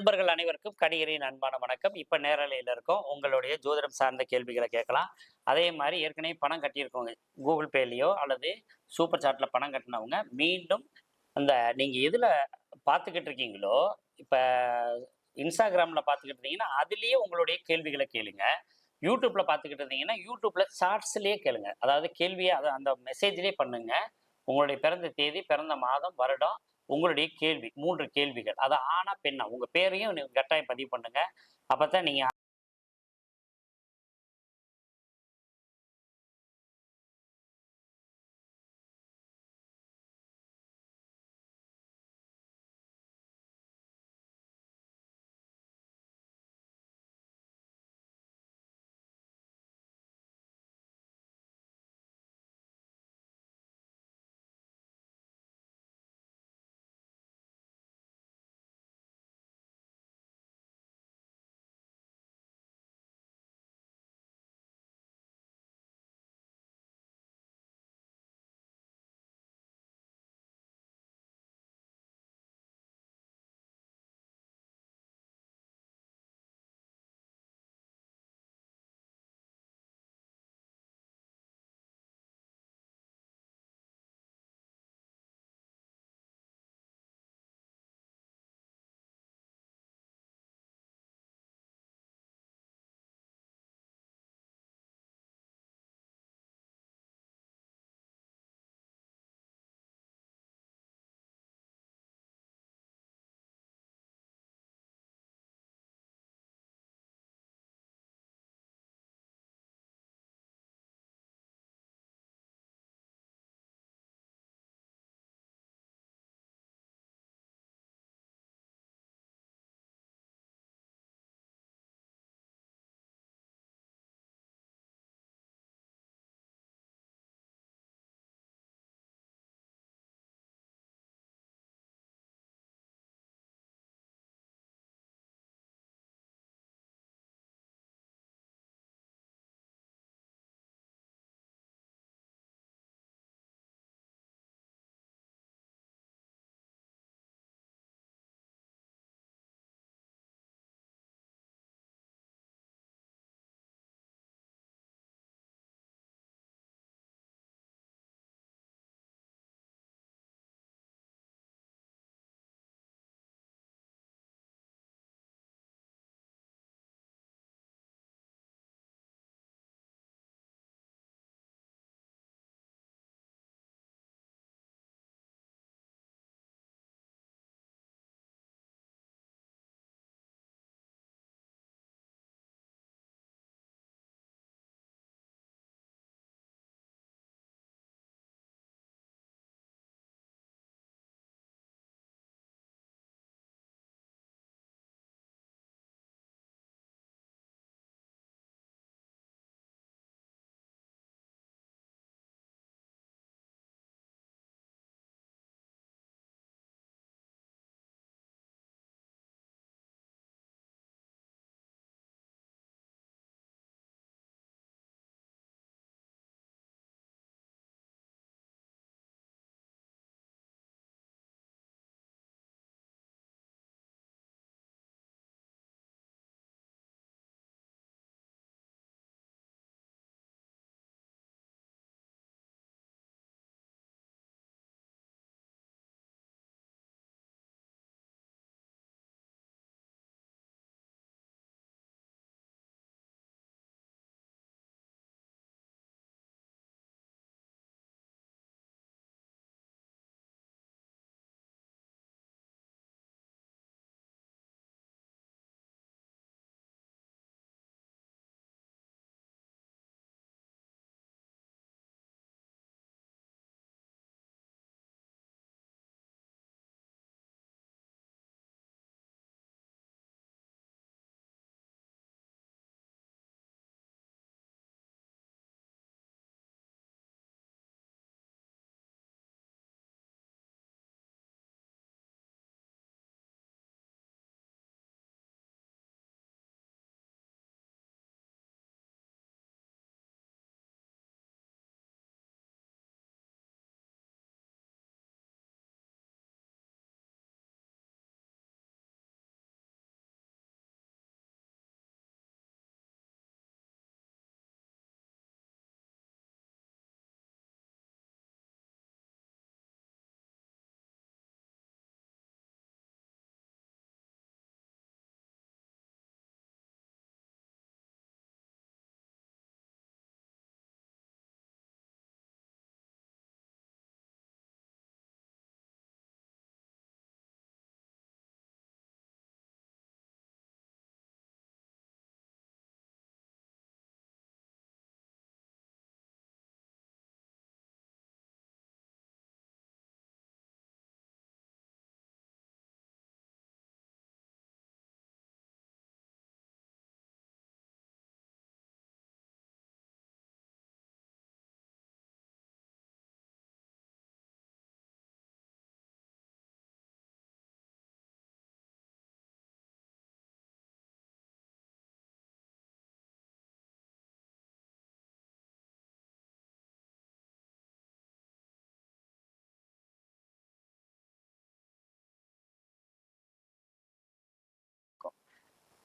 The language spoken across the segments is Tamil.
நண்பர்கள் அனைவருக்கும் கணிகரின் அன்பான வணக்கம். இப்போ நேரலையில் இருக்கோம். உங்களுடைய ஜோதிடம் சார்ந்த கேள்விகளை கேட்கலாம். அதே மாதிரி ஏற்கனவே பணம் கட்டியிருக்கோங்க கூகுள் பேலையோ அல்லது சூப்பர் சாட்டில் பணம் கட்டினவங்க மீண்டும் அந்த நீங்கள் எதில் பார்த்துக்கிட்டு இருக்கீங்களோ இப்போ இன்ஸ்டாகிராமில் பார்த்துக்கிட்டு இருந்தீங்கன்னா அதுலேயே உங்களுடைய கேள்விகளை கேளுங்க. யூடியூப்பில் பார்த்துக்கிட்டு இருந்தீங்கன்னா யூடியூப்பில் ஷார்ட்ஸ்லேயே கேளுங்க. அதாவது கேள்வியை அதை அந்த மெசேஜ்லேயே பண்ணுங்க. உங்களுடைய பிறந்த தேதி பிறந்த மாதம் வருடம் உங்களுடைய கேள்வி மூன்று கேள்விகள். அது ஆனா பெண்ணா? உங்க பேரையும் கட்டாயம் பதிவு பண்ணுங்க. அப்பதான் நீங்க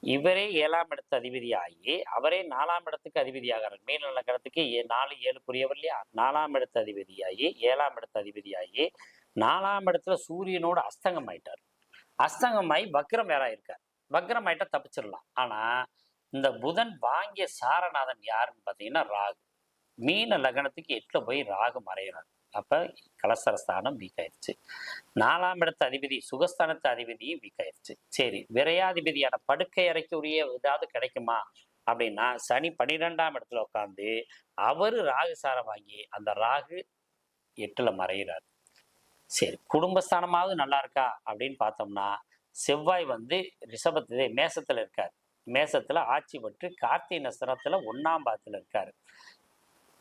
இவரே ஏழாம் இடத்து அதிபதியாகி அவரே நாலாம் இடத்துக்கு அதிபதியாகிறார். மீன லக்கணத்துக்கு ஏ- நாலு புரியவர் இல்லையா? நாலாம் இடத்து அதிபதியாகி ஏழாம் இடத்து அதிபதியாகி நாலாம் இடத்துல சூரியனோட அஸ்தங்கம் ஆயிட்டார். அஸ்தங்கமாயி வக்ரம் வேற இருக்கார் வக்ரம் ஆயிட்டா தப்பிச்சிடலாம். ஆனா இந்த புதன் வாங்கிய சாரநாதன் யாருன்னு பார்த்தீங்கன்னா ராகு. மீன லக்னத்துக்கு எட்டுல போய் ராகு மறைகிறார் அப்ப கலசரஸ்தானம் வீக் ஆயிடுச்சு நாலாம் இடத்து அதிபதி சுகஸ்தானத்து அதிபதியும் வீக் ஆயிடுச்சு சரி விரையாதிபதியான படுக்கை அறைக்குரிய ஏதாவது கிடைக்குமா? அப்படின்னா சனி பன்னிரெண்டாம் இடத்துல உட்காந்து அவரு ராகு சாரம் வாங்கி அந்த ராகு எட்டுல மறைகிறார் சரி குடும்பஸ்தானமாவது நல்லா இருக்கா? அப்படின்னு பார்த்தோம்னா செவ்வாய் வந்து ரிஷபத்து மேசத்துல இருக்கார். மேசத்துல ஆட்சி பெற்று கார்த்திகை நஸ்திரத்துல ஒன்னாம் பாத்துல இருக்காரு.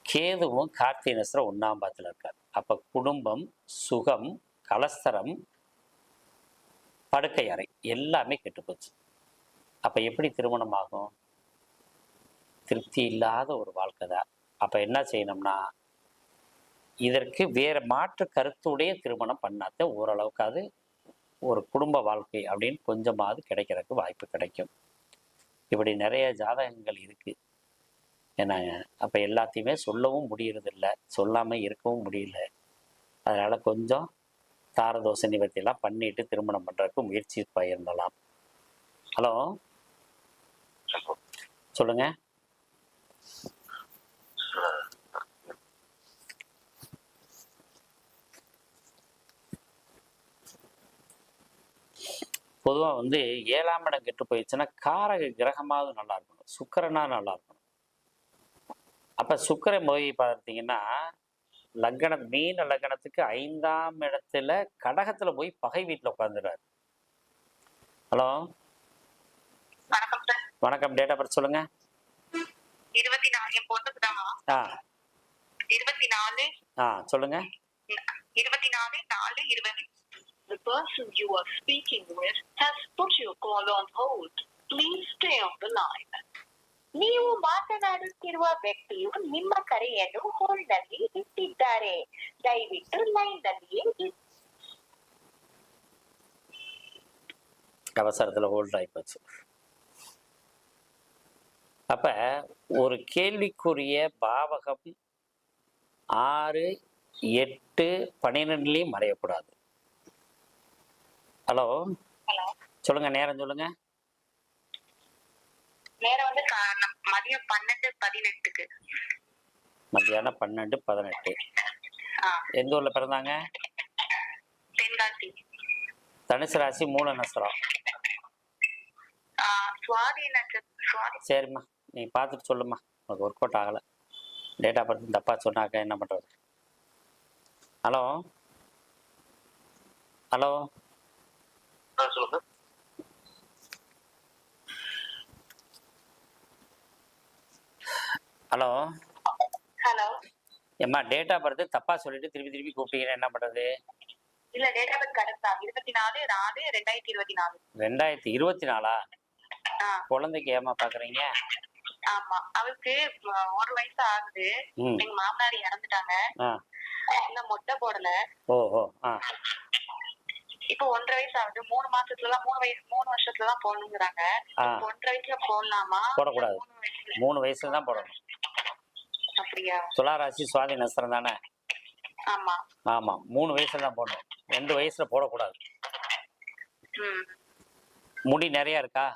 கேதுவும் கார்த்திகை நஸ்திரம் ஒன்னாம் பாதத்துல இருக்கார். அப்ப குடும்பம் சுகம் கலஸ்தரம் படுக்கை அறை எல்லாமே கெட்டுப்போச்சு அப்ப எப்படி திருமணம் ஆகும்? திருப்தி இல்லாத ஒரு வாழ்க்கை தான். அப்ப என்ன செய்யணும்னா இதற்கு வேற மாற்று கருத்துடைய திருமணம் பண்ணாத ஓரளவுக்காவது ஒரு குடும்ப வாழ்க்கை அப்படின்னு கொஞ்சமாவது கிடைக்கிறதுக்கு வாய்ப்பு கிடைக்கும். இப்படி நிறைய ஜாதகங்கள் இருக்குது ஏன்னா அப்ப எல்லாத்தையுமே சொல்லவும் முடியறதில்ல. சொல்லாம இருக்கவும் முடியல. அதனால கொஞ்சம் தாரதோசை நிவர்த்தியெல்லாம் பண்ணிட்டு திருமணம் பண்றதுக்கு முயற்சி பயிருந்தலாம் ஹலோ? சொல்லுங்க. பொதுவா வந்து ஏழாம் இடம் கெட்டு போயிடுச்சுன்னா காரக கிரகமாவது நல்லா இருக்கணும். சுக்கரனாக நல்லா இருக்கணும். அப்ப சுக்கிரன் போய் பார்த்தீங்கன்னா லக்ன மீன லக்னத்துக்கு ஐந்தாம் இடத்துல கடகத்துல போய் பகை வீட்டுல உட்காந்துறாரு ஹலோ? வணக்கம் டேட் ஆஃப் பர்த் சொல்லுங்க. இருபத்தி ஆ இருபத்தி நாலு ஆ. சொல்லுங்க. இருபத்தி நாலு நாலு இருபது. The person you are speaking with has put your call on hold. Please stay on the line. ನೀವು ಮಾತನಾಡುತ್ತಿರುವ ವ್ಯಕ್ತಿಯು ನಿಮ್ಮ ಕರೆಯನ್ನು ಹೋಲ್ಡ್ನಲ್ಲಿ ಇಟ್ಟಿದ್ದಾರೆ ದಯವಿಟ್ಟು ಲೈನ್ನಲ್ಲಿಯೇ ಇರಿ. அவசரத்துல ஹோல்ட் ஆகி போச்சு அப்ப ஒரு கேள்விக்குரிய பாவகம் ஆறு எட்டு பன்னிரெண்டுலயும் மறையக்கூடாது ஹலோ ஹலோ சொல்லுங்க நேரம் சொல்லுங்க நேரம் வந்து கா- மதியம் பன்னெண்டு பதினெட்டுக்கு. மத்தியானம் பன்னெண்டு பதினெட்டு. எந்த ஊர்ல பிறந்தாங்க? தென்காசி. தனுசு ராசி மூல நஸ்திரம் ஆ, சுவாதி நட்சத்திரம் சுவாதி. சரிம்மா. நீ பார்த்துட்டு சொல்லும்மா. உனக்கு ஒர்க் அவுட் ஆகலை. டேட்டா பர்த் தப்பா சொன்னாக்க என்ன பண்றது? Hello hello hello. ஹலோ. ஏம்மா டேட்டா பர்த் தப்பா சொல்லிட்டு திருப்பி திருப்பி கூப்பிட்டீங்கன்னா என்ன பண்றது? இல்ல டேட் ஆஃப் கரெக்ட் தான். இருபத்தி நாலு நாலு ரெண்டாயிரத்தி இருபத்தி நாலு ரெண்டாயிரத்தி இருபத்தி நாலா குழந்தைக்கு ஏமா பாக்குறீங்க? ஆமா. அவருக்கு ஒரு வயசு ஆகுது. எங்க மாமனார் இறந்துட்டாங்க. இன்னும் மொட்டை போடல. ஓஹோ இப்போ ஒன்றரை வயசு ஆகுது. மூணு மாசத்துல எல்லாம் மூணு வயசு மூணு வருஷத்துல தான் போடணுங்கிறாங்க ஒன்றரை வயசுல போடலாமா? போடக்கூடாது. மூணு வயசுல? தான் போடணும். அப்படியா? துலா ராசி சுவாதி நஸ்திரம் தானே? ஆமா. ஆமா மூணு வயசுல தான் போடணும். ரெண்டு வயசுல போடக்கூடாது. முடி நிறைய இருக்கா?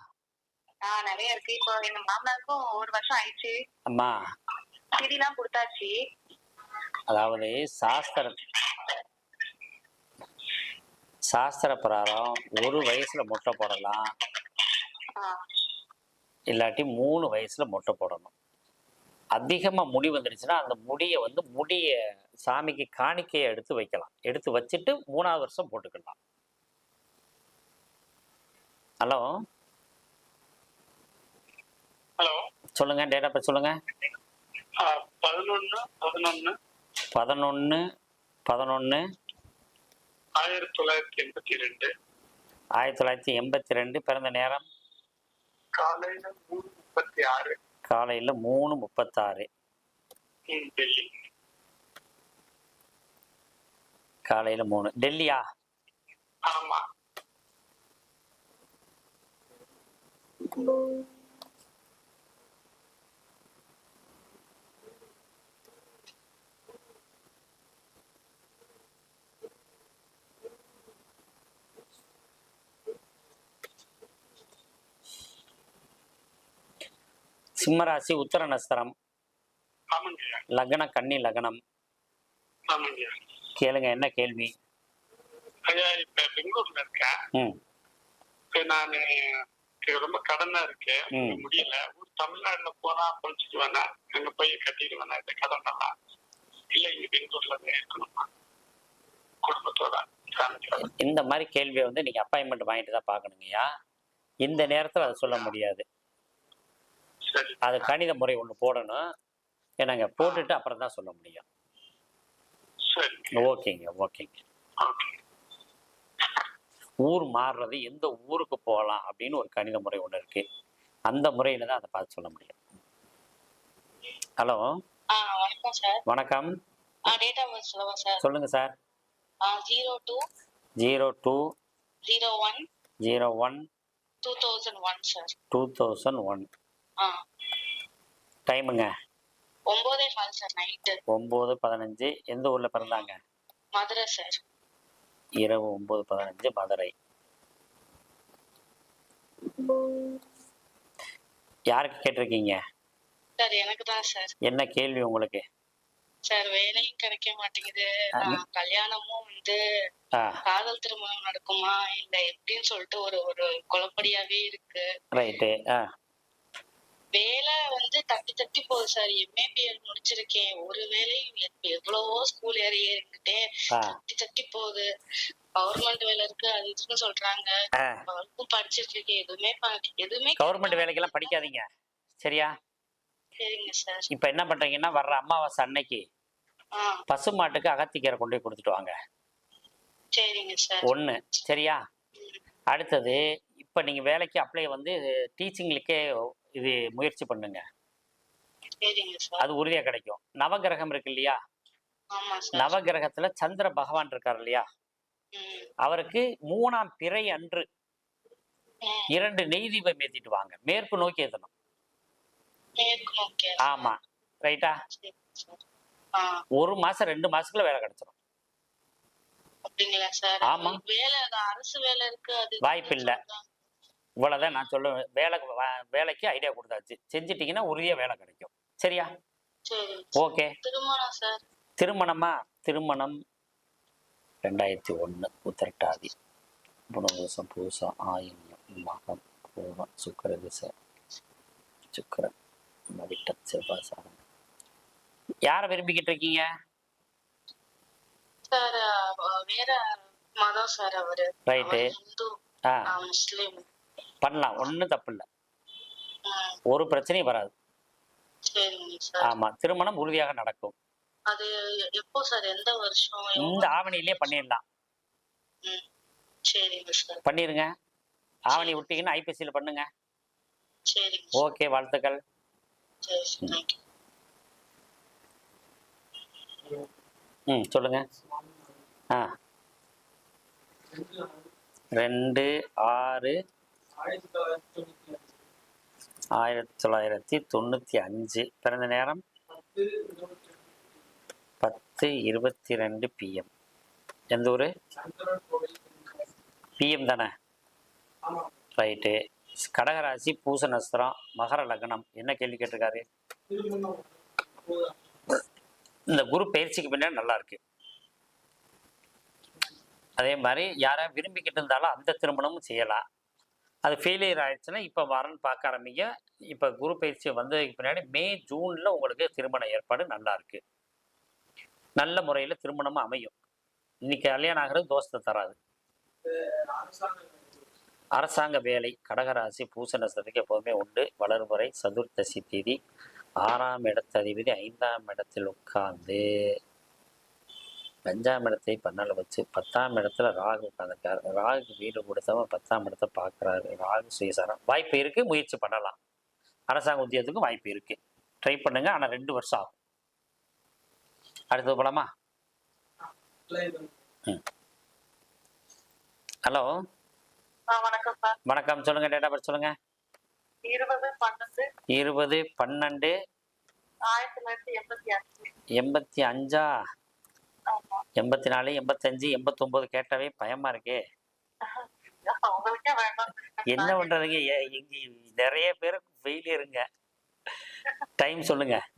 நிறைய இருக்கு. இப்போ எங்க மாமனாருக்கும் ஒரு வருஷம் ஆயிடுச்சு. அம்மா. திதிலாம் கொடுத்தாச்சு. அதாவது சாஸ்திர சாஸ்திர பிரகாரம் ஒரு வயசுல மொட்டை போடலாம். இல்லாட்டி மூணு வயசுல மொட்டை போடணும். அதிகமா முடி வந்துடுச்சுன்னா அந்த முடியை வந்து முடிய சாமிக்கு காணிக்கையை எடுத்து வைக்கலாம். எடுத்து வச்சுட்டு மூணாவது வருஷம் போட்டுக்கலாம். ஹலோ? ஹலோ? சொல்லுங்க டேட் ஆஃப் சொல்லுங்க. பதினொன்னு பதினொன்னு. பதினொன்று பதினொன்று ஆயிரத்தி தொள்ளாயிரத்தி எண்பத்தி ரெண்டு. ஆயிரத்தி தொள்ளாயிரத்தி எண்பத்தி ரெண்டு பிறந்த நேரம்? காலையில மூணு முப்பத்தி ஆறு. காலையில் மூணு முப்பத்தாறு. காலையில காலையில் மூணு. டெல்லியா? ஆமா. சிம்மராசி உத்தர நஸ்தரம். லக்ன கன்னி லக்னம். கேளுங்க என்ன கேள்வி? இப்ப பெங்களூர்ல இருக்கேன். நானு ரொம்ப கடனா இருக்கு. முடியல. ஒரு தமிழ்நாடுல போனா பொழிச்சிட்டு வேணா. அங்க போய் கட்டிட்டு வேணா. இந்த கடன் எல்லாம் இல்ல இங்க பெங்களூர்ல இருக்கணுமா குடும்பத்தோட இந்த மாதிரி கேள்வியை வந்து நீங்கள் அப்பாயின்மெண்ட் வாங்கிட்டு தான் பார்க்கணுங்கய்யா. இந்த நேரத்தில் அதை சொல்ல முடியாது. அது கணித முறை ஒன்று போடணும். என்னங்க போட்டுட்டு அப்புறம் தான் சொல்ல முடியும். ஓகேங்க ஓகேங்க. ஓகே ஊர் மாறுறது எந்த ஊருக்கு போகலாம் அப்படின்னு ஒரு கணித முறை ஒன்று இருக்கு. அந்த முறையில் தான் அதை பார்த்து சொல்ல முடியும். ஹலோ? வணக்கம் சொல்லவா sir. Zero two zero two zero one zero one two thousand one sir two thousand one டைமுங்க ஒம்போதே கால் சார் நைட்டு. ஒம்பது பதினஞ்சு. எந்த ஊரில் பிறந்தாங்க? மதுரை சார். இரவு ஒம்பது பதினஞ்சு மதுரை. யாருக்கு கேட்டிருக்கீங்க? சார் எனக்கு தான் சார். என்ன கேள்வி உங்களுக்கு? சார் வேலையும் கிடைக்க மாட்டேங்குது. நான் கல்யாணமும் வந்து காதல் திருமணம் நடக்குமா? இல்ல எப்படின்னு சொல்லிட்டு ஒரு ஒரு குழப்படியாவே இருக்கு. ரைட்டு ஆ. வேலை வந்து தட்டி தட்டி போகுது சார் எம்ஏபிஎல் முடிச்சிருக்கேன். ஒரு வேலையும் எவ்வளவோ ஸ்கூல் ஏறி ஏறிக்கிட்டே தட்டி தட்டி போகுது. கவர்மெண்ட் வேலை இருக்கு அது இதுன்னு சொல்றாங்க. ஆ. அவருக்கும் படிச்சிட்டு இருக்கேன் எதுவுமே எதுவுமே கவர்மெண்ட் வேலைக்கெல்லாம் படிக்காதீங்க. சரியா? சரிங்க சார் இப்போ என்ன பண்ணுறீங்கன்னா வர்ற அமாவாசை அன்னைக்கு ஆ. பசு மாட்டுக்கு அகத்திக்கீரை கொண்டு போய் கொடுத்துட்டு வாங்க. சரிங்க சார் ஒன்று சரியா? அடுத்தது இப்போ நீங்கள் வேலைக்கு அப்ளை வந்து டீச்சிங்லுக்கே இது முயற்சி பண்ணுங்க. அது உறுதியாக கிடைக்கும். நவகிரகம் இருக்கு இல்லையா? நவகிரகத்துல சந்திர பகவான் இருக்கார் இல்லையா? அவருக்கு மூணாம் பிறை அன்று. இரண்டு நெய் தீபம் ஏத்திட்டு வாங்க. மேற்கு நோக்கி ஏத்தணும். ஆமா. ரைட்டா? ஒரு மாசம் ரெண்டு மாசத்துக்குள்ள வேலை கிடைச்சிடும் ஆமா. வாய்ப்பு இல்ல. இவ்வளவுதான் நான் சொல்லுவேன் வேலை வேலைக்கு ஐடியா கொடுத்தாச்சு. செஞ்சிட்டீங்கன்னா உறுதியா வேலை கிடைக்கும். சரியா? சரி. ஓகே. திருமணம் சார். திருமணமா? திருமணம் ரெண்டாயிரத்தி ஒன்று உத்திரட்டாதி. புனர்வசம் பூசம் ஆயில்யம். மகம் பூரம் சுக்கர திசை. சுக்கரன் மவிட்ட செவ்வாசாரம். யாரை விரும்பிக்கிட்டு இருக்கீங்க? ரைட்டு ஆ முஸ்லீம். பண்ணலாம். ஒன்றும் தப்பு இல்லை ஒரு பிரச்சனையும் வராது. ஆமா. திருமணம் உறுதியாக நடக்கும். இந்த ஆவணியிலே பண்ணிடலாம். பண்ணிருங்க. ஆவணி விட்டீங்கன்னா ஐபிசியில் பண்ணுங்க. ஓகே வாழ்த்துக்கள். ம் சொல்லுங்க. ஆ. ரெண்டு ஆறு ஆயிரத்தி தொள்ளாயிரத்தி தொண்ணூற்றி அஞ்சு. பிறந்த நேரம்? பத்து இருபத்தி ரெண்டு பிஎம் எந்த ஊர்? பிஎம் தானே? ரைட்டு. கடகராசி பூச நஸ்திரம் மகர லக்னம். என்ன கேள்வி கேட்டிருக்காரு? இந்த குரு பயிற்சிக்கு பின்னாடி நல்லா இருக்கு. அதே மாதிரி யாரை விரும்பிக்கிட்டு இருந்தாலும் அந்த திருமணமும் செய்யலாம். அது ஃபெயிலியர் ஆயிடுச்சுன்னா இப்போ வரன்னு பார்க்க ஆரம்பிங்க. இப்போ குரு பயிற்சி வந்ததுக்கு பின்னாடி மே ஜூனில் உங்களுக்கு திருமண ஏற்பாடு நல்லா இருக்கு. நல்ல முறையில் திருமணமும் அமையும். இன்னைக்கு கல்யாணம் ஆகிறது தோஷத்தை தராது. அரசாங்க வேலை கடகராசி பூச நட்சத்திரத்துக்கு எப்போதுமே உண்டு. வளர்முறை சதுர்த்தசி தேதி ஆறாம் இடத்து அதிபதி ஐந்தாம் இடத்தில் உட்கார்ந்து அஞ்சாம் இடத்தை பன்னால வச்சு பத்தாம் இடத்துல ராகு உட்காந்துருக்காரு ராகு வீடு கொடுத்தவன் பத்தாம் இடத்தை பார்க்குறாரு. ராகு சுயசாரம். வாய்ப்பு இருக்கு. முயற்சி பண்ணலாம். அரசாங்க உத்தியோகத்துக்கும் வாய்ப்பு இருக்கு. ட்ரை பண்ணுங்க. ஆனால் ரெண்டு வருஷம் ஆகும். அடுத்தது போலாமா? ஹலோ. வணக்கம் சொல்லுங்க. டேட்டா பர்த் சொல்லுங்க. இருபது பன்னெண்டு. ஆயிரத்தி எண்பத்தி அஞ்சு? எண்பத்தி எண்பத்தி நாலு எண்பத்தஞ்சு எண்பத்தொன்பது கேட்டாவே பயமா இருக்கே. என்ன பண்றதுங்க? ஏ- இங்க நிறைய பேர் ஃபெயிலியருங்க டைம் சொல்லுங்க.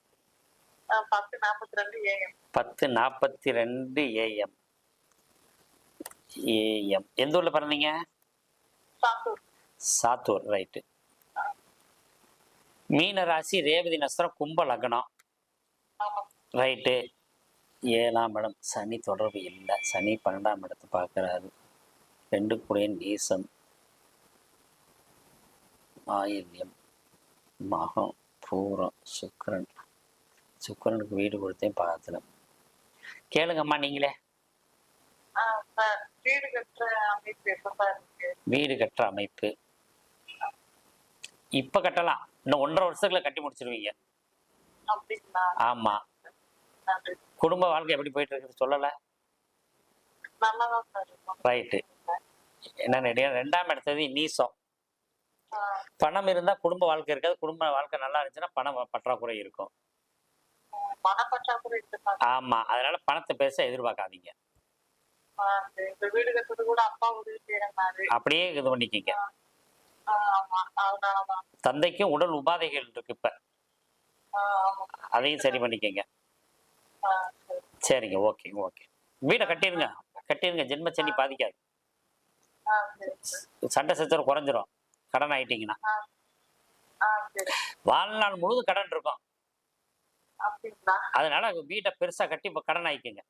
பத்து நாற்பத்தி ரெண்டு ஏஎம் ஏஎம் எந்த ஊர்ல பிறந்தீங்க? சாத்தூர். ரைட்டு மீன ராசி ரேவதி நஸ்திரம் கும்ப லக்னம். ரைட்டு ஏழாம் இடம் சனி தொடர்பு இல்லை. சனி பன்னெண்டாம் இடத்தை பார்க்குறாரு. ரெண்டு கூடிய நீசம். ஆயில்யம் மகம் பூரம் சுக்கிரன். சுக்கிரனுக்கு வீடு கொடுத்தேன் பார்த்துல கேளுங்கம்மா நீங்களே. வீடு கட்டுற அமைப்பு வீடு கட்டுற இப்போ கட்டலாம். இன்னும் ஒன்றரை வருஷத்துல கட்டி முடிச்சிருவீங்க. ஆமா. குடும்ப வாழ்க்கை எப்படி போயிட்டு இருக்குது சொல்லலை ரைட்டு என்ன ரெண்டாம் இடத்தது நீசம். பணம் இருந்தா குடும்ப வாழ்க்கை இருக்காது. குடும்ப வாழ்க்கை நல்லா இருந்துச்சுன்னா பணம் பற்றாக்குறை இருக்கும். ஆமா. அதனால பணத்தை பெருசா எதிர்பார்க்காதீங்க. அப்படியே இது பண்ணிக்கங்க. தந்தைக்கும் உடல் உபாதைகள் இருக்கு இப்ப. அதையும் சரி பண்ணிக்கங்க. சரிங்க ஓகே ஓகே. வீடை கட்டிடுங்க கட்டிடுங்க. ஜென்மச்சனி பாதிக்காது. சண்டை சச்சரம் குறைஞ்சிரும். கடன் ஆயிட்டீங்கன்னா. வாழ்நாள் முழுதும் கடன் இருக்கும். அதனால வீட்டை பெருசா கட்டி இப்ப கடன் ஆயிக்குங்க.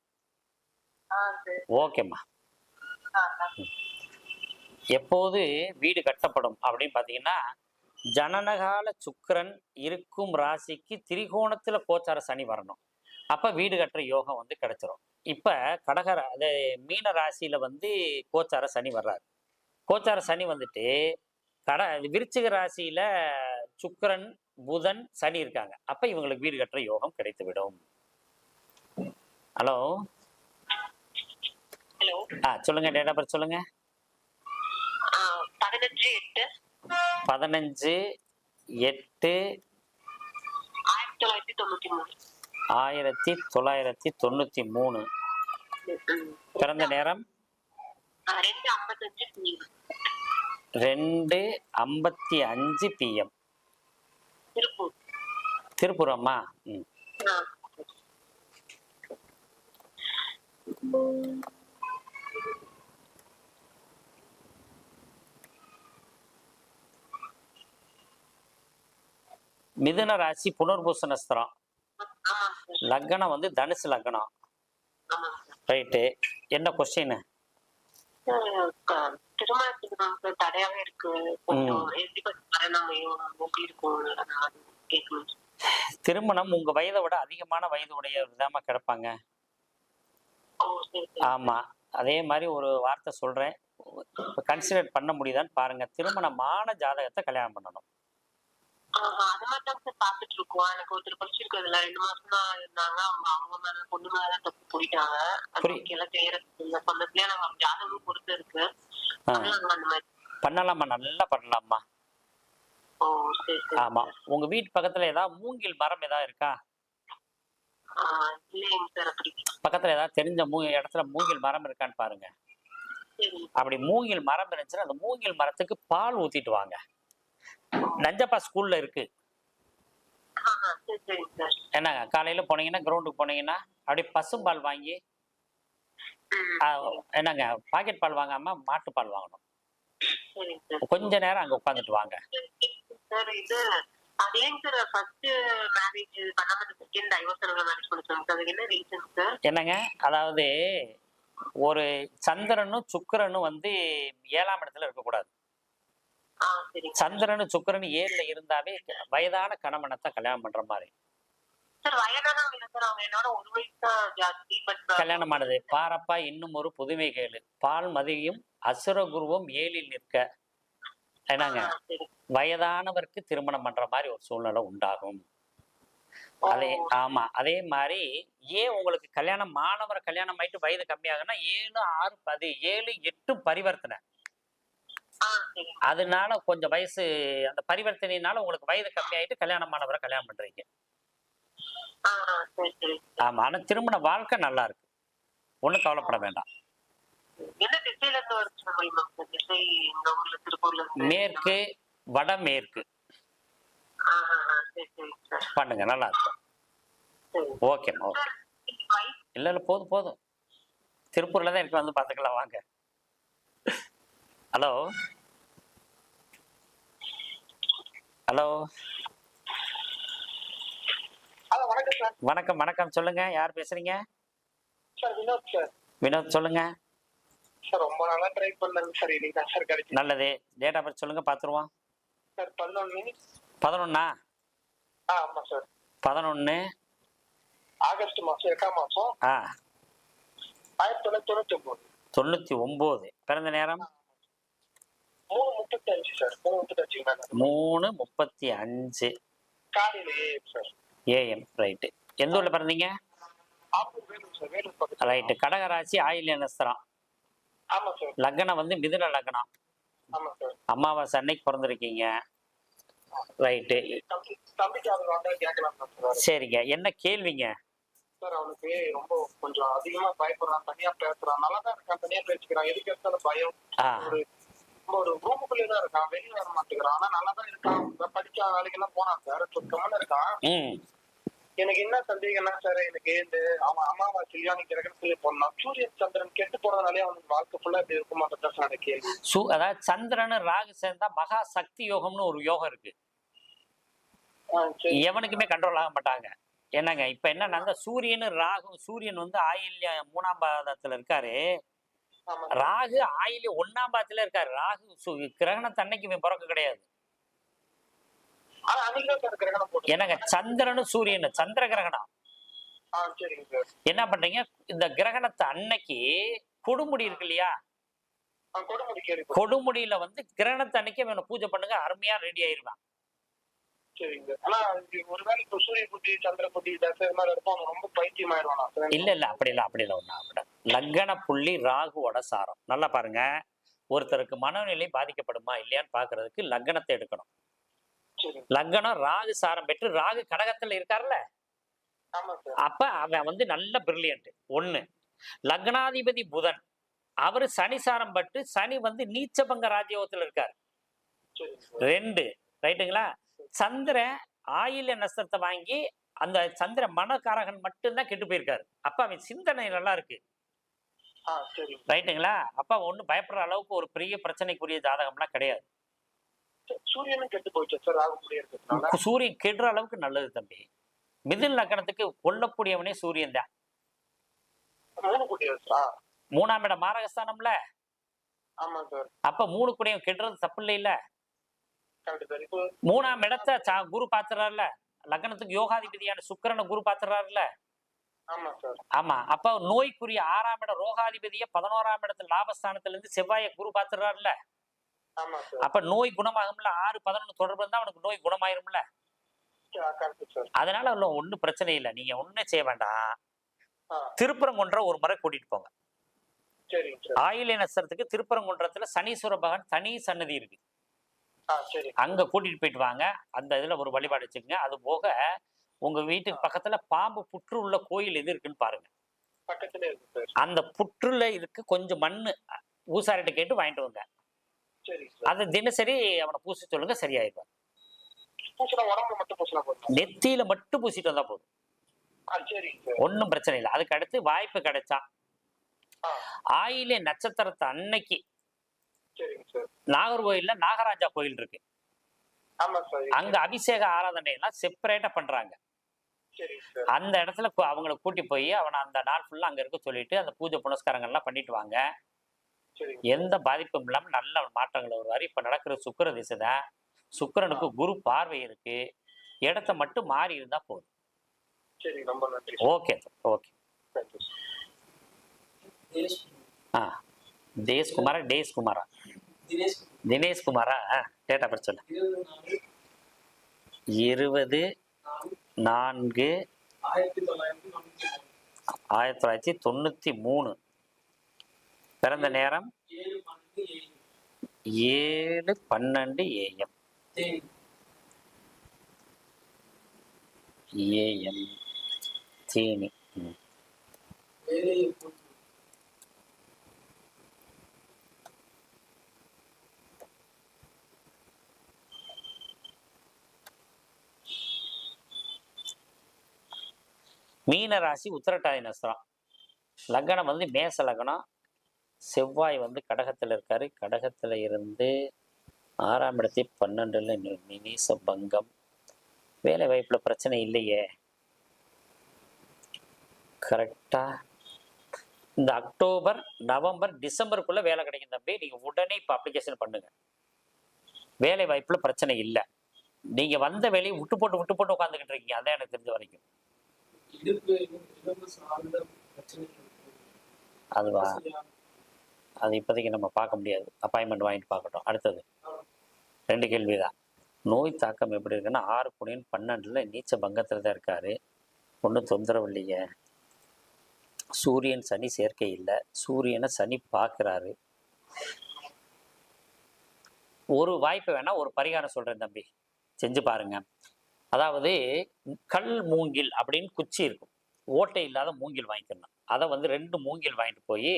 ஓகேம்மா. எப்போது வீடு கட்டப்படும் அப்படின்னு பாத்தீங்கன்னா ஜனனகால சுக்கரன் இருக்கும் ராசிக்கு திரிகோணத்துல கோச்சார சனி வரணும். அப்ப வீடு கட்டுற யோகம் வந்து கிடைச்சிரும். இப்ப கடகர அது மீன ராசியில வந்து கோச்சார சனி வர்றாரு. கோச்சார சனி வந்துட்டு கட விருச்சிக ராசியில சுக்கிரன் புதன் சனி இருக்காங்க. அப்ப இவங்களுக்கு வீடு கட்டுற யோகம் கிடைத்து விடும் ஹலோ? ஹலோ? ஆ சொல்லுங்க டேட் ஆஃப் சொல்லுங்க. பதினஞ்சு எட்டு. பதினஞ்சு எட்டு ஆயிரத்தி தொள்ளாயிரத்தி தொண்ணூத்தி மூணு. ஆயிரத்தி தொள்ளாயிரத்தி தொண்ணூத்தி மூணு. பிறந்த நேரம்? ரெண்டு ஐம்பத்தி அஞ்சு பிஎம் திருப்பூர். திருப்புரம்மா. மிதுன ராசி புனர்பூச நஸ்திரம் லக்னம் வந்து தனுசு லக்னம் ரைட்டு என்ன கொஸ்டின் திருமணத்துக்கு தடையாவே இருக்கு. திருமணம் உங்க வயதை விட அதிகமான வயது உடைய விதாம கிடப்பாங்க ஆமா. அதே மாதிரி ஒரு வார்த்தை சொல்றேன். கன்சிடர் பண்ண முடியுதான்னு பாருங்க. திருமணமான ஜாதகத்தை கல்யாணம் பண்ணணும். அது மாதிரி தான் சார் பாத்துட்டு இருக்கோம் எனக்கு ஒருத்தர் படிச்சிருக்கிறதுல ரெண்டு மாசம் தான் இருந்தாங்க. அவங்க அவங்க மேல பொண்ணு மேலதான் தப்பு போயிட்டாங்க. எல்லாம் செய்யறது இல்ல சொன்னதுலயே நாங்க ஜாதகம் பொறுத்து இருக்கு. அந்த மாதிரி? பண்ணலாமா? நல்லா பண்ணலாமா? ஆமா. உங்க வீட்டு பக்கத்துல ஏதாவது மூங்கில் மரம் ஏதாவது இருக்கா? பக்கத்துல ஏதாவது தெரிஞ்ச மூ இடத்துல மூங்கில் மரம் இருக்கான்னு பாருங்க. சரி. அப்படி மூங்கில் மரம் இருந்துச்சுன்னா அந்த மூங்கில் மரத்துக்கு பால் ஊத்திட்டு வாங்க. நஞ்சப்பா ஸ்கூல்ல இருக்கு. என்னங்க காலையில போனீங்கன்னா கிரவுண்டுக்கு போனீங்கன்னா அப்படியே பசும்பால் வாங்கி என்னங்க பாக்கெட் பால் வாங்காம மாட்டு பால் வாங்கணும். கொஞ்ச நேரம் அங்க உட்காந்துட்டு வாங்க. என்னங்க அதாவது ஒரு சந்திரனும் சுக்கிரனும் வந்து ஏழாம் இடத்துல இருக்கக்கூடாது. சந்திரனும் சுக்கிரனும் ஏழுல இருந்தாவே வயதான கணவனத்தை கல்யாணம் பண்ற மாதிரி. கல்யாணமானது. பாரப்பா இன்னும் ஒரு புதுமை கேளு. பால் மதியும் அசுர குருவும் ஏழில் நிற்க. என்னங்க? வயதானவருக்கு திருமணம் பண்ற மாதிரி ஒரு சூழ்நிலை உண்டாகும். அதே ஆமா அதே மாதிரி ஏன் உங்களுக்கு கல்யாணம் மாணவர் கல்யாணம் ஆயிட்டு வயது கம்மியாகுன்னா ஏழு ஆறு பதி ஏழு எட்டு பரிவர்த்தனை. அதனால கொஞ்சம் வயசு அந்த பரிவர்த்தனையினால உங்களுக்கு வயது கம்மியாயிட்டு கல்யாணமானவரை கல்யாணம் பண்றீங்க. ஆமா ஆனா திருமண வாழ்க்கை நல்லா இருக்கு. ஒண்ணும் கவலைப்பட வேண்டாம். மேற்கு வடமேற்கு. சரி சார் பண்ணுங்க நல்லா இருக்கும். ஓகேம்மா ஓகே. இல்ல இல்ல போதும் போதும். திருப்பூர்ல தான் இருக்கு வந்து பாத்துக்கலாம் வாங்க. ஹலோ. ஹலோ. ஹலோ வணக்கம் சார். வணக்கம் வணக்கம். சொல்லுங்க யார் பேசுறீங்க? Sir Vinod sir. வினோத் சொல்லுங்க. சார் ரொம்ப நாளா ட்ரை சார் இன்னைக்கு தான் சார் கிடைக்கும் நல்லது. டேட் ஆஃப் பர்த் சொல்லுங்க பார்த்துருவோம் சார் பதினொன்னா. ஆ ஆமா சார். பதினொன்று ஆகஸ்ட் மாசம் எட்டாம் மாசம். ஆயிரத்தி தொள்ளாயிரத்தி தொண்ணூத்தி ஒன்பது தொண்ணூற்றி ஒம்பது. பிறந்த நேரம்? மூணு முப்பத்தி அஞ்சு சார். மூணு மூணு முப்பத்தி அஞ்சு காலையிலேயே சார். AM right. எந்த ஊரில் பிறந்தீங்க? ரைட்டு. கடகராசி ஆயில்ய நஸ்திரம் லக்னம் வந்து மிதுன லக்னம். அமாவாசை அன்னைக்கு பிறந்திருக்கீங்க. ரைட்டு. சரிங்க. என்ன கேள்விங்க? சார் அவனுக்கு ரொம்ப கொஞ்சம் அதிகமா பயப்படுறான் தனியா பேசுறான். நல்லா தான் இருக்கான் தனியா பேசிக்கிறான். எதுக்கு எடுத்தாலும் பயம். ஒரு ரூமுக்குள்ளே தான் இருக்கான். வெளியே வர மாட்டேங்கிறான். ஆனா நல்லா தான் இருக்கான் படிச்ச வேலைக்கு எல்லாம் போனான் சார். சுத்தமான இருக்கான். எனக்கு என்ன சந்தேகம்னா சார் எனக்கு இந்த அவன் அமாவாசையா நீங்க கிரகணத்துல போனான் சூரியன் சந்திரன் கெட்டு போறதுனாலே அவனுக்கு வாழ்க்கை ஃபுல்லா இப்படி இருக்குமா சார் எனக்கு. கேள்வி சு அதாவது சந்திரனு ராகு சேர்ந்தா மகா சக்தி யோகம்னு ஒரு யோகம் இருக்கு. எவனுக்குமே கண்ட்ரோல் ஆக மாட்டாங்க. என்னங்க இப்ப என்னன்னா சூரியனு ராகு சூரியன் வந்து ஆயில்ய மூணாம் பாதத்துல இருக்காரு. ராகு ஆயில்ய ஒன்னாம் பாதத்துல இருக்காரு. ராகு கிரகணத்தன்னைக்கு இவன் பிறக்க கிடையாது. அன்னைக்கு கிரகணம் என்னங்க சந்திரனு சூரியனு சந்திர கிரகணம். என்ன பண்றீங்க? இந்த கிரகணத்தை அன்னைக்கு கொடுமுடி இருக்கு இல்லையா? கொடுமுடியில வந்து கிரகணத்தை அன்னைக்கு பூஜை பண்ணுங்க அருமையா ரெடி ஆயிருவான். சரிங்க ஆனா இது ஒருவேளை இப்ப சூரிய புத்தி சந்திர புத்தி தசை இது மாதிரி இருப்போம் அவன் ரொம்ப பைத்தியம் ஆயிடுவான் இல்ல இல்ல அப்படி இல்ல அப்படி இல்ல ஒண்ணு அப்படி லக்கண புள்ளி ராகுவோட சாரம். நல்லா பாருங்க. ஒருத்தருக்கு மனநிலை பாதிக்கப்படுமா இல்லையான்னு பாக்குறதுக்கு லக்னத்தை எடுக்கணும். லக்னம் ராகு சாரம் பெற்று ராகு கடகத்துல இருக்காருல்ல சார். அப்ப அவன் வந்து நல்ல பிரில்லியன்ட் ஒண்ணு லக்னாதிபதி புதன். அவரு சனி சாரம் பட்டு சனி வந்து நீச்சபங்க ராஜயோகத்துல இருக்காரு. ரெண்டு ரைட்டுங்களா சந்திரன் ஆயில்ய நஸ்திரத்தை வாங்கி அந்த சந்திர மனக்காரகன் மட்டும்தான் கெட்டு போயிருக்காரு. அப்ப அவன் சிந்தனை நல்லா இருக்கு. ரைட்டுங்களா? அப்ப ஒன்றும் பயப்படுற அளவுக்கு ஒரு பெரிய பிரச்சனைக்குரிய ஜாதகம்லாம் கிடையாது. சூரியனும் கெட்டு சார் சூரியன் கெடுற அளவுக்கு நல்லது தம்பி. மிதுன் லக்கணத்துக்கு கொல்லக்கூடியவனே சூரியன் தான். மூணாம் இடம் மாரகஸ்தானம்ல? அப்ப மூணு கூடயும் கெடுறது தப்பு சார் இப்போ மூணாம் இடத்த குரு பாத்துறாருல லக்னத்துக்கு யோகாதிபதியான சுக்கிரனை குரு பாத்துறாருல ஆமா அப்ப நோய்க்குரிய ஆறாம் இடம் ரோகாதிபதிய பதினோராம் இடத்துல லாபஸ்தானத்துல இருந்து செவ்வாயை குரு பாத்துறாருல அப்ப நோய் குணமாகும்ல. ஆறு பதினொன்று தொடர்பு இருந்தா அவனுக்கு நோய் குணமாயிரும்ல. அதனால ஒன்றும் பிரச்சனை இல்லை. நீங்க ஒன்றும் செய்ய வேண்டாம். திருப்பரங்குன்ற ஒரு முறை கூட்டிட்டு போங்க. ஆயிலை நட்சத்திரத்துக்கு திருப்பரங்குன்றத்துல சனீஸ்வர பகவான் தனி சன்னதி இருக்கு. அங்க கூட்டிட்டு போயிட்டு வாங்க. அந்த இதுல ஒரு வழிபாடு வச்சுக்கோங்க. அது போக உங்க வீட்டுக்கு பக்கத்துல பாம்பு புற்று உள்ள கோயில் எது இருக்குன்னு பாருங்க. அந்த புற்றுல இருக்கு கொஞ்சம் மண்ணு ஊசாரிட்ட கேட்டு வாங்கிட்டு வாங்க. அதை தினசரி அவனை பூசி சொல்லுங்க போதும்? நெத்தியில மட்டும் பூசிட்டு வந்தா போதும். ஒன்றும் பிரச்சனை இல்லை. அதுக்கு அடுத்து வாய்ப்பு கிடைச்சா. ஆயிலே நட்சத்திரத்தை அன்னைக்கு சரிங்க சார். நாகர்கோயில்ல நாகராஜா கோயில் இருக்கு. ஆமா சார் அங்க அபிஷேக ஆராதனை எல்லாம் செப்பரேட்டா பண்றாங்க. அந்த இடத்துல அவங்கள கூட்டி போய் அவனை அந்த நாள் ஃபுல்லா அங்க இருக்க சொல்லிட்டு அந்த பூஜை புனஸ்காரங்கள் எல்லாம் பண்ணிட்டு வாங்க. எந்த பாதிப்பும் இல்லாம நல்ல மாற்றங்கள் வருவாரு. இப்ப நடக்கிற சுக்கிர திசை தான். சுக்கிரனுக்கு குரு பார்வை இருக்கு. இடத்த மட்டும் மாறி இருந்தா போதும். Okay okay. ஆ. தேஸ் Kumara days Kumara Dinesh Kumara date of birth சொல்லு. இருபது நான்கு ஆயிரத்தி தொள்ளாயிரத்தி தொண்ணூத்தி மூணு. பிறந்த நேரம் ஏழு பன்னெண்டு ஏஎம். ஏஎம். தேனி. மீன ராசி உத்திரட்டாதி நஸ்திரம் லக்னம் வந்து மேச லக்னம். செவ்வாய் வந்து கடகத்தில் இருக்காரு. கடகத்தில் இருந்து ஆறாம் இடத்தி பன்னெண்டுல நி- நினீச பங்கம். வேலை வாய்ப்பில் பிரச்சனை இல்லையே. கரெக்டா இந்த அக்டோபர் நவம்பர் டிசம்பருக்குள்ள வேலை கிடைக்கும் தம்பி. நீங்க உடனே இப்போ அப்ளிகேஷன் பண்ணுங்க. வேலை வாய்ப்பில் பிரச்சனை இல்லை. நீங்க வந்த வேலையை விட்டு போட்டு விட்டு போட்டு உட்காந்துக்கிட்டு இருக்கீங்க. அதான் எனக்கு தெரிஞ்ச வரைக்கும். அதுவா? அது இப்போதைக்கு நம்ம பார்க்க முடியாது. அப்பாயின்மெண்ட் வாங்கிட்டு பார்க்கட்டும். அடுத்தது. ரெண்டு கேள்வி தான் நோய் தாக்கம் எப்படி இருக்குன்னா ஆறு புனியன் பன்னெண்டில் நீச்ச பங்கத்தில் தான் இருக்காரு. ஒன்றும் தொந்தரவு இல்லையே. சூரியன் சனி சேர்க்கை இல்லை. சூரியனை சனி பார்க்குறாரு. ஒரு வாய்ப்பு வேணா ஒரு பரிகாரம் சொல்கிறேன் தம்பி. செஞ்சு பாருங்க. அதாவது கல் மூங்கில் அப்படின்னு குச்சி இருக்கும். ஓட்டை இல்லாத மூங்கில் வாங்கிக்கணும். அதை வந்து ரெண்டு மூங்கில் வாங்கிட்டு போய்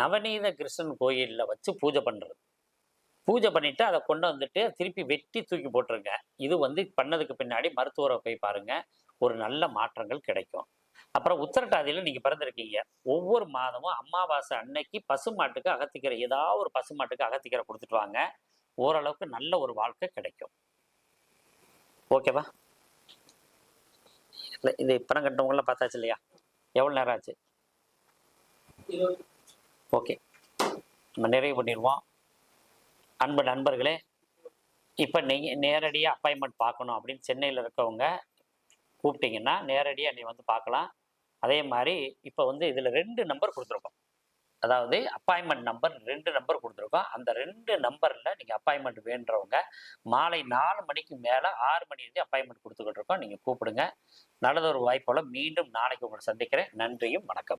நவநீத கிருஷ்ணன் கோயிலில் வச்சு பூஜை பண்ணுறது பூஜை பண்ணிவிட்டு அதை கொண்டு வந்துட்டு திருப்பி வெட்டி தூக்கி போட்டுருங்க. இது வந்து பண்ணதுக்கு பின்னாடி மருத்துவரை போய் பாருங்க. ஒரு நல்ல மாற்றங்கள் கிடைக்கும். அப்புறம் உத்தரட்டாதியில் நீங்கள் பிறந்திருக்கீங்க. ஒவ்வொரு மாதமும் அமாவாசை அன்னைக்கு பசுமாட்டுக்கு அகத்திக்கிற ஏதாவது ஒரு பசுமாட்டுக்கு அகத்திக்கிற கொடுத்துட்டு வாங்க. ஓரளவுக்கு நல்ல ஒரு வாழ்க்கை கிடைக்கும். ஓகேவா? இல்லை இது பணம் கட்டவங்களாம் பார்த்தாச்சு இல்லையா? எவ்வளோ நேரம் ஆச்சு? ஓகே. நம்ம நிறைவு பண்ணிடுவோம் அன்பு நண்பர்களே இப்போ நீங்கள் நேரடியாக அப்பாயின்மெண்ட் பார்க்கணும் அப்படின்னு சென்னையில் இருக்கவங்க கூப்பிட்டிங்கன்னா நேரடியாக நீ வந்து பார்க்கலாம். அதே மாதிரி இப்போ வந்து இதில் ரெண்டு நம்பர் கொடுத்துருக்கோம். அதாவது அப்பாயின்மெண்ட் நம்பர் ரெண்டு நம்பர் கொடுத்துருக்கோம். அந்த ரெண்டு நம்பரில் நீங்கள் அப்பாயின்மெண்ட் வேண்டுறவங்க மாலை நாலு மணிக்கு மேலே ஆறு மணி அப்பாயின்மெண்ட் கொடுத்துக்கிட்டு இருக்கோம். நீங்கள் கூப்பிடுங்க. நல்லதொரு வாய்ப்போல் மீண்டும் நாளைக்கு உங்களை சந்திக்கிறேன். நன்றியும் வணக்கம்.